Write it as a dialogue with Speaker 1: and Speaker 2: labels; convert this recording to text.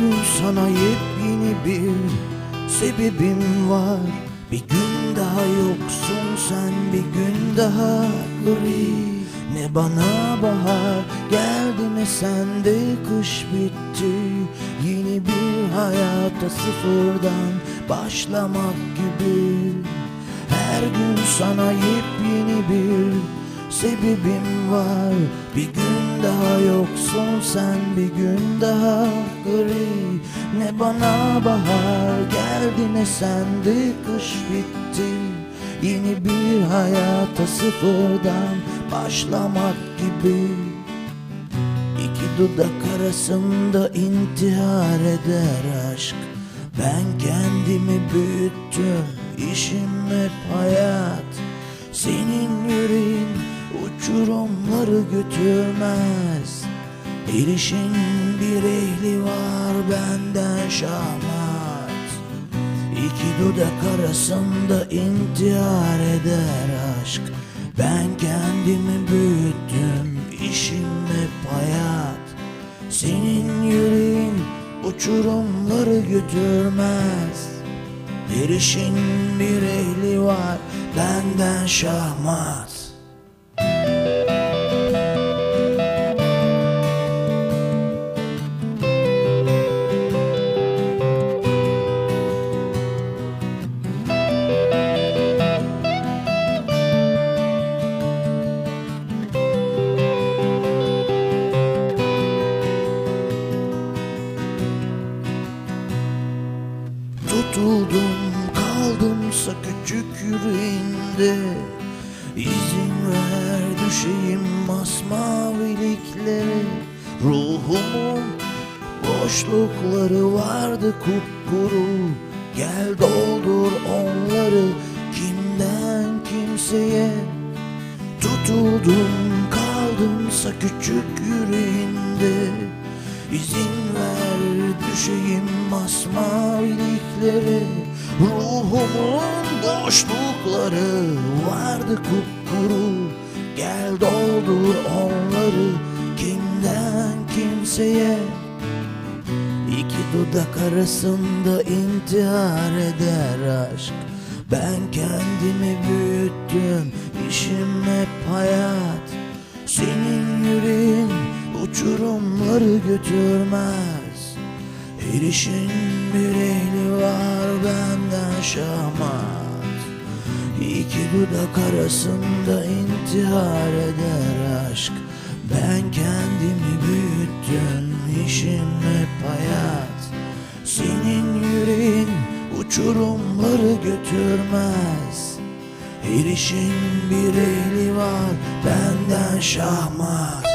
Speaker 1: Buldum sana yepyeni bir sebebim var. Bir gün daha yoksun sen bir gün daha gri. Ne bana bahar geldi ne sende kış bitti. Yeni bir hayata sıfırdan başlamak gibi. Her gün sana yepyeni bir sebebim var. Bir gün daha yoksun sen bir gün daha. Gri Ne bana bahar geldi ne sende kış bitti. Yeni bir hayata sıfırdan başlamak gibi. İki dudak arasında intihar eder aşk. Ben kendimi büyüttüm işim hep götürmez Bir bir ehli var benden şahmat. İki dudak arasında intihar eder aşk. Ben kendimi büyüttüm işim hep hayat. Senin yüreğin uçurumları götürmez. Bir bir ehli var benden şahmat Tutuldum kaldımsa küçük yüreğinde İzin ver düşeyim masmaviliklere Ruhumun boşlukları vardı kupkuru. Gel doldur onları kimden kimseye. Tutuldum kaldımsa küçük yüreğinde İzin düşeyim masmaviliklere Ruhumun boşlukları vardı kupkuru. Gel doldur onları kimden kimseye. İki dudak arasında intihar eder aşk. Ben kendimi büyüttüm işim hep hayat. Senin yüreğin uçurumları götürmez Her işin bir ehli var benden şahmat İki dudak arasında intihar eder aşk. Ben kendimi büyüttüm işim hep hayat. Senin yüreğin uçurumları götürmez. Her işin bir ehli var benden şahmat